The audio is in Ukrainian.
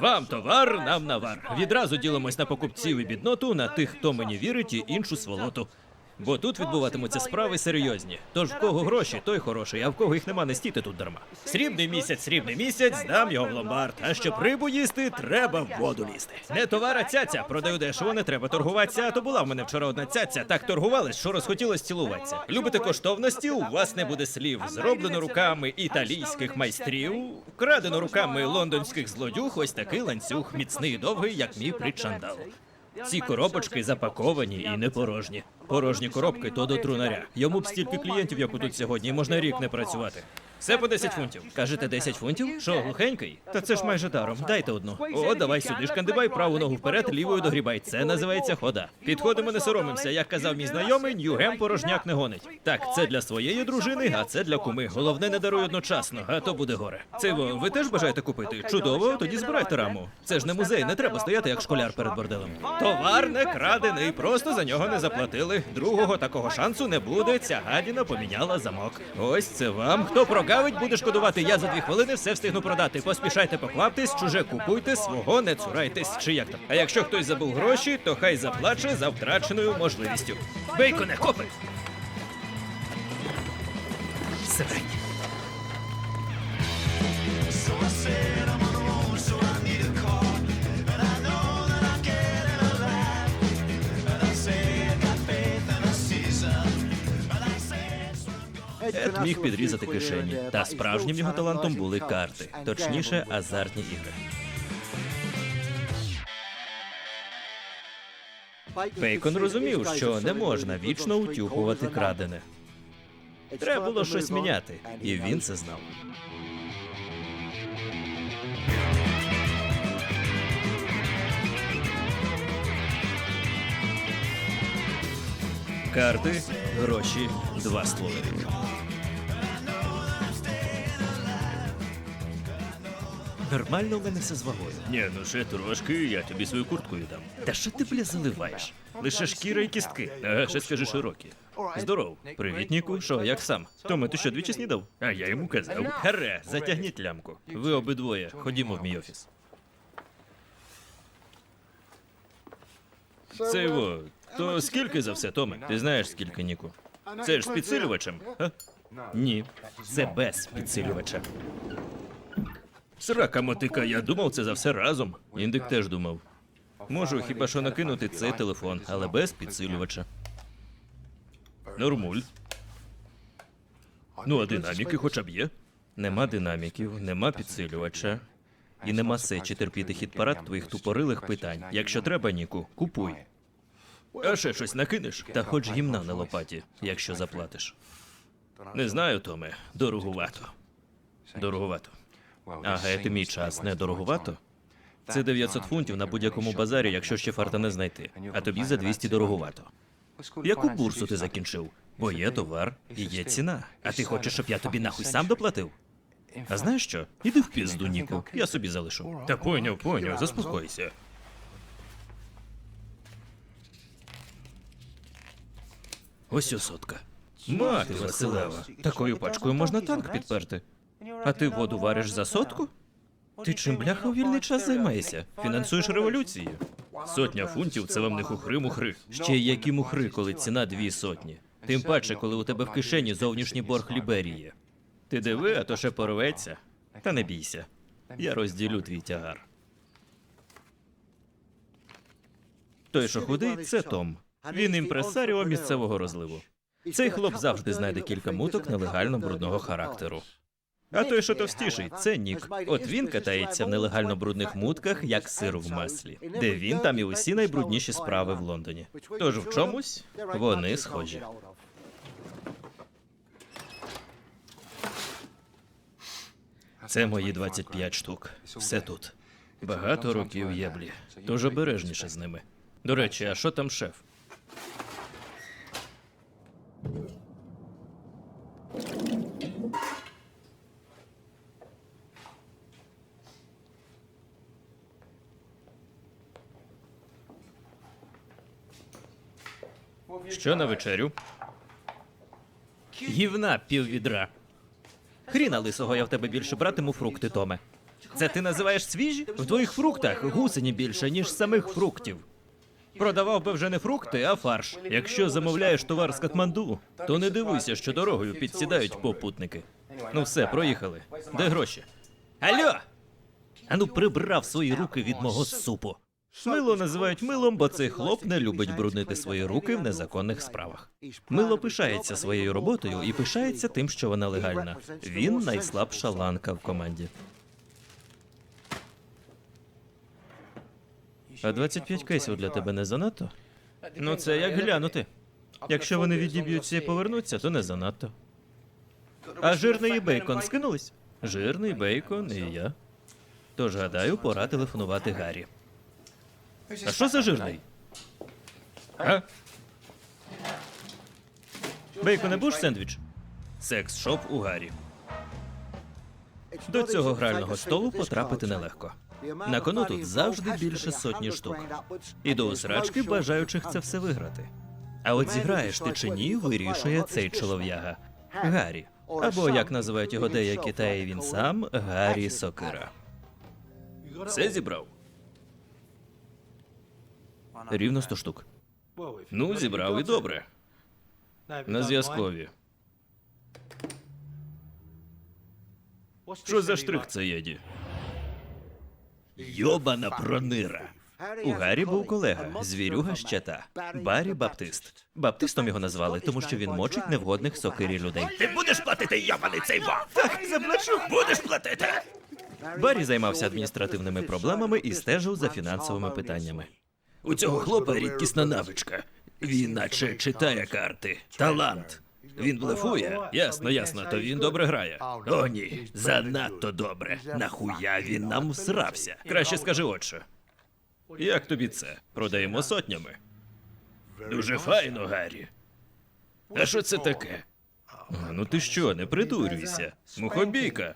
Вам товар, нам навар. Відразу ділимось на покупців і бідноту, на тих, хто мені вірить, і іншу сволоту. Бо тут відбуватимуться справи серйозні. Тож в кого гроші, той хороший, а в кого їх нема, не стійте тут дарма. Срібний місяць, срібний місяць, здам його в ломбард. А щоб рибу їсти, треба в воду лізти. Не товар, цяця. Продаю дешево, не треба торгуватися. А то була в мене вчора одна цяця. Так торгувались, що розхотілось цілуватися. Любите коштовності? У вас не буде слів. Зроблено руками італійських майстрів, крадено руками лондонських злодюг. Ось такий ланцюг, міцний і довгий, як мій причандал. Ці коробочки запаковані і не порожні. Порожні коробки то до трунаря. Йому б стільки клієнтів, як тут сьогодні, можна рік не працювати. Все по 10 фунтів. Кажете, 10 фунтів? Що, глухенький? Та це ж майже даром. Дайте одну. О, давай сюди шкандибай, праву ногу вперед, лівою догрібай. Це називається хода. Підходимо, не соромимося. Як казав мій знайомий, Ньюгем порожняк не гонить. Так, це для своєї дружини, а це для куми. Головне, не даруй одночасно, а то буде горе. Це ви теж бажаєте купити? Чудово, тоді збирайте раму. Це ж не музей, не треба стояти як школяр перед борделем. Товар не крадений, просто за нього не заплатили. Другого такого шансу не буде. Ця гадіна поміняла замок. Ось це вам. Хто прогавить, буде шкодувати. Я за дві хвилини все встигну продати. Поспішайте, покваптесь, чуже купуйте, свого не цурайтесь. Чи як там? А якщо хтось забув гроші, то хай заплаче за втраченою можливістю. Бейконе, копи! Срань. Ед міг підрізати кишені, та справжнім його талантом були карти, точніше, азартні ігри. Бейкон розумів, що не можна вічно утюхувати крадене. Треба було щось міняти, і він це знав. Карти, гроші, два стволи. Нормально в мене все з вагою. Ні, ну ще трошки, я тобі свою куртку віддам. Та що ти, бля, заливаєш? Лише шкіра і кістки. Ага, ще скажи широкі. Здоров. Привіт, Ніку. Що, як сам? Томе, ти що, двічі снідав? А я йому казав. Харе, затягніть лямку. Ви обидвоє, ходімо в мій офіс. Це його. То скільки за все, Томе? Ти знаєш скільки, Ніку? Це ж з підсилювачем? А? Ні, це без підсилювача. Срака мотика, я думав це за все разом. Індик теж думав. Можу хіба що накинути цей телефон, але без підсилювача. Нормуль. Ну, а динаміки хоча б є. Нема динаміків, нема підсилювача. І нема сечі терпіти хід парад твоїх тупорилих питань. Якщо треба, Ніку, купуй. А ще щось накинеш? Та хоч гімна на лопаті, якщо заплатиш. Не знаю, Томе, дорогувато. Дорогувато. А гети мій час не дороговато? Це 900 фунтів на будь-якому базарі, якщо ще фарта не знайти. А тобі за 200 дороговато. Яку бурсу ти закінчив? Бо є товар і є ціна. А ти хочеш, щоб я тобі нахуй сам доплатив? А знаєш що? Іди в пізду, Ніку. Я собі залишу. Та поняв, поняв, заспокойся. Ось у сотка. Мати Василева, такою пачкою можна танк підперти. А ти воду вариш за сотку? Ти чим бляха у вільний час займаєшся? Фінансуєш революції? Сотня фунтів це вам не хухри-мухри. Ще й які мухри, коли ціна дві сотні. Тим паче, коли у тебе в кишені зовнішній борг Ліберії. Ти диви, а то ще порветься. Та не бійся. Я розділю твій тягар. Той, що худий, це Том. Він імпресаріо місцевого розливу. Цей хлоп завжди знайде кілька муток нелегально брудного характеру. А той, що товстіший, це Нік. От він катається в нелегально брудних мутках, як сир в маслі. Де він, там і усі найбрудніші справи в Лондоні. Тож в чомусь вони схожі. Це мої 25 штук. Все тут. Багато років єблі. Тож обережніше з ними. До речі, а що там шеф? Що на вечерю? Гівна піввідра. Хріна лисого я в тебе більше братиму фрукти, Томе. Це ти називаєш свіжі? В твоїх фруктах гусені більше, ніж самих фруктів. Продавав би вже не фрукти, а фарш. Якщо замовляєш товар з Катманду, то не дивуйся, що дорогою підсідають попутники. Ну все, проїхали. Де гроші? Алло! Ану, прибрав свої руки від мого супу. Мило називають милом, бо цей хлоп не любить бруднити свої руки в незаконних справах. Мило пишається своєю роботою і пишається тим, що вона легальна. Він найслабша ланка в команді. А 25 кейсів для тебе не занадто? Ну, це як глянути. Якщо вони відіб'ються і повернуться, то не занадто. А жирний і бейкон скинулись? Жирний бейкон і я. Тож гадаю, пора телефонувати Гаррі. А що за жирний? А? Бейконе будеш сендвіч? Секс-шоп у Гаррі. До цього грального столу потрапити нелегко. На кону тут завжди більше сотні штук. І до усрачки бажаючих це все виграти. А от зіграєш ти чи ні, вирішує цей чолов'яга. Гаррі. Або як називають його деякі, та й він сам Гаррі Сокира. Все зібрав? Рівно 100 штук. Ну, зібрав і добре. На зв'язкові. Що за штрих це єді? Йобана пронира. У Гаррі був колега, звірюга щета, Баррі Баптист. Баптистом його назвали, тому що він мочить невгодних сокирі людей. Ти будеш платити йобаний цей ва? Так, заплачу. Будеш платити. Баррі займався адміністративними проблемами і стежив за фінансовими питаннями. У цього хлопа рідкісна навичка. Він наче читає карти. Талант. Він блефує? Ясно, ясно, то він добре грає. О, ні, занадто добре. Нахуя він нам всрався? Краще скажи отче. Як тобі це? Продаємо сотнями. Дуже файно, Гаррі. А що це таке? А, Ну ти що, не придурюйся. Мухобійка.